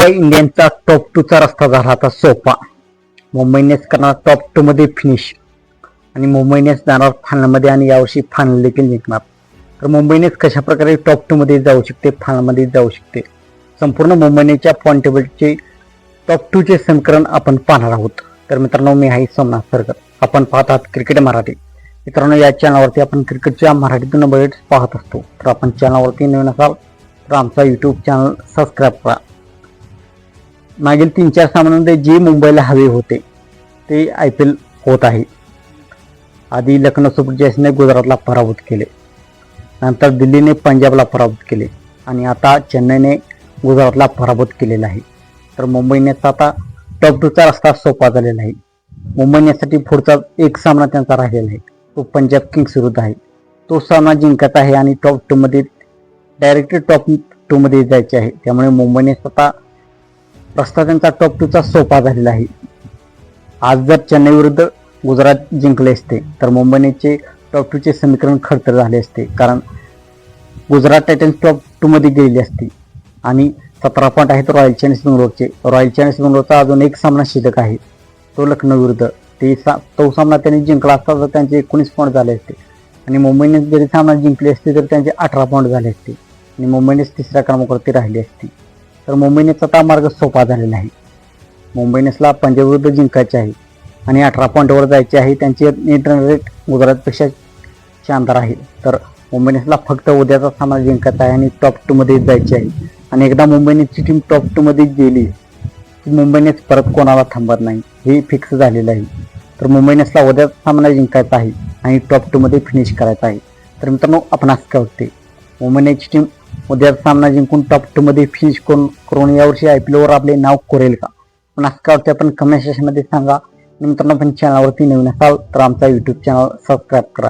Mumbai इंडियन्सचा top टूचा रस्ता झाला आता सोपा. मुंबई इंडियन्स करणार टॉप टू मध्ये फिनिश आणि मुंबई इंडियन्स जाणार फायनलमध्ये आणि यावर्षी फायनल देखील जिंकणार तर मुंबई इंडियन्स कशा प्रकारे टॉप टू मध्ये जाऊ शकते फायनलमध्ये जाऊ शकते? संपूर्ण मुंबई इंडियन्सच्या पॉईंट टेबलचे टॉप टूचे समीकरण आपण पाहणार आहोत. तर मित्रांनो मी आहे सोमनाथ सरकर. आपण पाहत आहात क्रिकेट मराठी. मित्रांनो या चॅनलवरती आपण क्रिकेटच्या मराठीतून अपडेट्स पाहत असतो. तर आपण चॅनलवरती नवीन असाल तर आमचा यूट्यूब चॅनल सबस्क्राईब करा. मागील तीन चार सामन्यांमध्ये जे मुंबईला हवे होते ते आय पी एल होत आहे. आधी लखनौ सुपर जायन्सने गुजरातला पराभूत केले. नंतर दिल्लीने पंजाबला पराभूत केले आणि आता चेन्नईने गुजरातला पराभूत केलेला आहे. तर मुंबईने आता टॉप टूचा रस्ता सोपा झालेला आहे. मुंबईनेसाठी पुढचा एक सामना त्यांचा राहिलेला आहे. तो पंजाब किंग्स विरुद्ध आहे. तो सामना जिंकत आहे आणि टॉप टूमध्ये डायरेक्ट टॉप टूमध्ये जायचे आहे. त्यामुळे मुंबईने स्वतः आता रस्ता त्यांचा टॉप टूचा सोपा झालेला आहे. आज जर चेन्नई विरुद्ध गुजरात जिंकले असते तर मुंबईचे टॉप टूचे समीकरण खडतर झाले असते. कारण गुजरात टायटन्स टॉप टूमध्ये गेलेली असती. आणि सतरा पॉईंट आहेत रॉयल चॅलेंज बेंगलोरचे. रॉयल चॅलेंज बेंगलोरचा अजून एक सामना शिल्लक आहे. तो लखनौ विरुद्ध. ते सा तो सामना त्यांनी जिंकला असता तर त्यांचे एकोणीस पॉईंट झाले असते. आणि मुंबईने जरी सामना जिंकले असते तर त्यांचे अठरा पॉईंट झाले असते. आणि मुंबईनेच तिसऱ्या क्रमांकावरती राहिली असती. तर मुंबई इंडियन्सचा मार्ग सोपा झालेला आहे. मुंबई इंडियन्सला पंजाब जिंकायचे आहे आणि अठरा पॉईंटवर जायचे आहे. त्यांचे नेट रन रेट गुजरातपेक्षा शानदार आहे. तर मुंबई इंडियन्सला फक्त उद्याचा सामना जिंकायचा आहे आणि टॉप टूमध्ये जायचे आहे. आणि एकदा मुंबई इंडियन्सची टीम टॉप टूमध्ये गेली की मुंबई इंडियन्स परत कोणाला थांबत नाही. हे फिक्स झालेलं आहे. तर मुंबई इंडियन्सला उद्याचा सामना जिंकायचा आहे आणि टॉप टूमध्ये फिनिश करायचा आहे. तर मित्रांनो आपणास कळते काय मुंबई इंडियन्सची टीम उद्याचा सामना जिंकून टॉप टूमध्ये फिनिश करून करून यावर्षी आय पी एलवर आपले नाव कोरेल का? पण असं काय वाटतं आपण कमेंट सेशनमध्ये सांगा. मित्रांनो पण चॅनलवरती नवीन असाल तर आमचा यूट्यूब चॅनल सबस्क्राईब करा.